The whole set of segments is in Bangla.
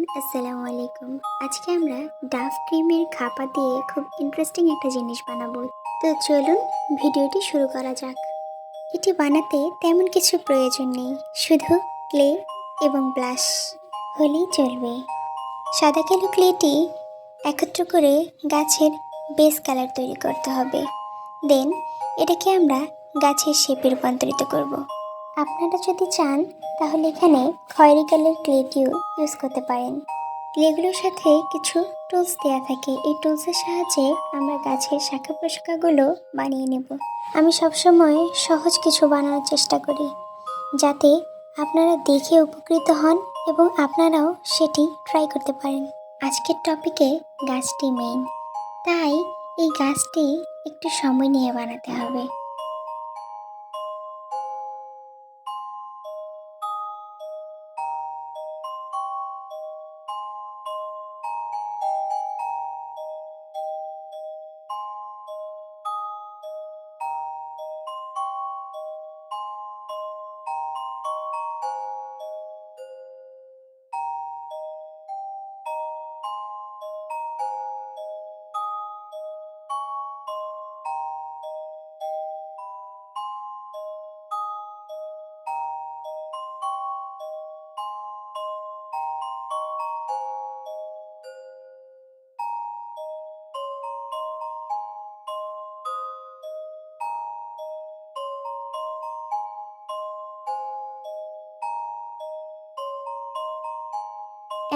এভরিওয়ান, আসসালামু আলাইকুম। আজকে আমরা ডাভ ক্রিমের খাপা দিয়ে খুব ইন্টারেস্টিং একটা জিনিস বানাবো। তো চলুন, ভিডিওটি শুরু করা যাক। এটি বানাতে তেমন কিছু প্রয়োজন নেই, শুধু ক্লে এবং ব্লাশ হলেই চলবে। সাদা কালো ক্লেটি একত্র করে গাছের বেস কালার তৈরি করতে হবে। দেন এটাকে আমরা গাছের শেপে রূপান্তরিত করব। আপনারা যদি চান, তাহলে এখানে খয়েরি কালার ক্লেটিও ইউজ করতে পারেন। ক্লেগুলোর সাথে কিছু টুলস দেওয়া থাকে। এই টুলসের সাহায্যে আমরা গাছের শাখা প্রশাখাগুলো বানিয়ে নেব। আমি সবসময় সহজ কিছু বানানোর চেষ্টা করি, যাতে আপনারা দেখে উপকৃত হন এবং আপনারাও সেটি ট্রাই করতে পারেন। আজকের টপিকে গাছটি মেইন তাই এই গাছটি একটু সময় নিয়ে বানাতে হবে।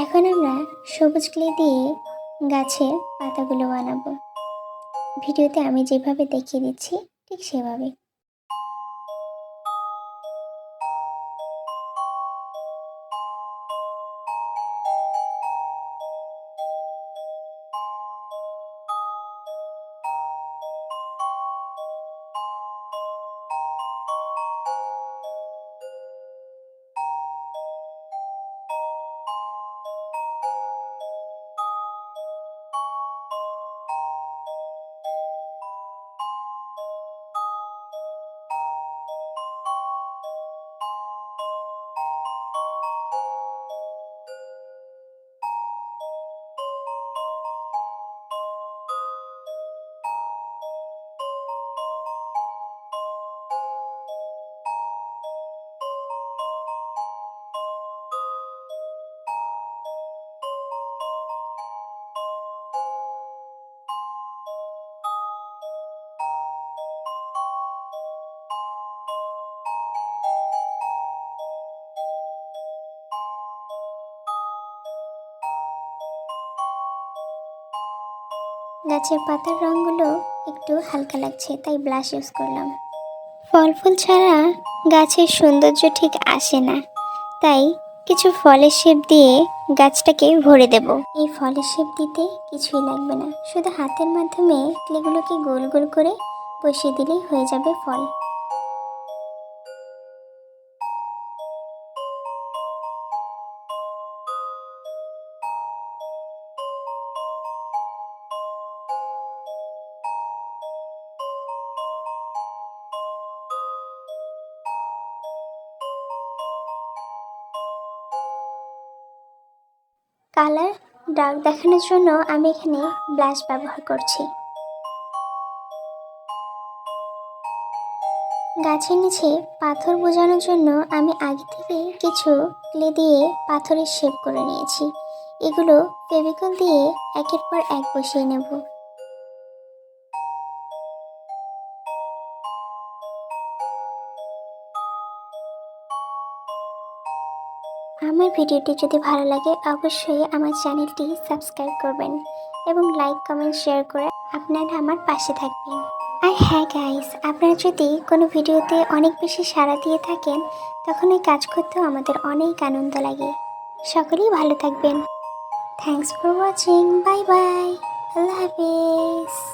এখন আমরা সবুজ ক্লে দিয়ে গাছের পাতাগুলো বানাবো। ভিডিওতে আমি যেভাবে দেখিয়ে দিচ্ছি, ঠিক সেভাবে গাছের পাতার রঙগুলো একটু হালকা লাগছে, তাই ব্লাশ ইউজ করলাম। ফল ফুল ছাড়া গাছের সৌন্দর্য ঠিক আসে না, তাই কিছু ফলের শেপ দিয়ে গাছটাকে ভরে দেব। এই ফলের শেপ দিতে কিছুই লাগবে না, শুধু হাতের মাধ্যমে ক্লেগুলোকে গোল গোল করে বসিয়ে দিলেই হয়ে যাবে ফল। কালার ডার্ক দেখানোর জন্য আমি এখানে ব্লাশ ব্যবহার করছি। গাছের নিচে পাথর বোঝানোর জন্য আমি আগে থেকে কিছু ক্লে দিয়ে পাথরের শেপ করে নিয়েছি। এগুলো ফেভিকল দিয়ে একের পর এক বসিয়ে নেব। আমার ভিডিওটি যদি ভালো লাগে, অবশ্যই আমার চ্যানেলটি সাবস্ক্রাইব করবেন এবং লাইক, কমেন্ট, শেয়ার করে আপনারা আমার পাশে থাকবেন। আর হ্যাঁ গাইস আপনারা যদি কোনো ভিডিওতে অনেক বেশি সাড়া দিয়ে থাকেন, তখন এই কাজ করতেও আমাদের অনেক আনন্দ লাগে। সকলেই ভালো থাকবেন। Thanks for watching bye bye Allah Hafiz.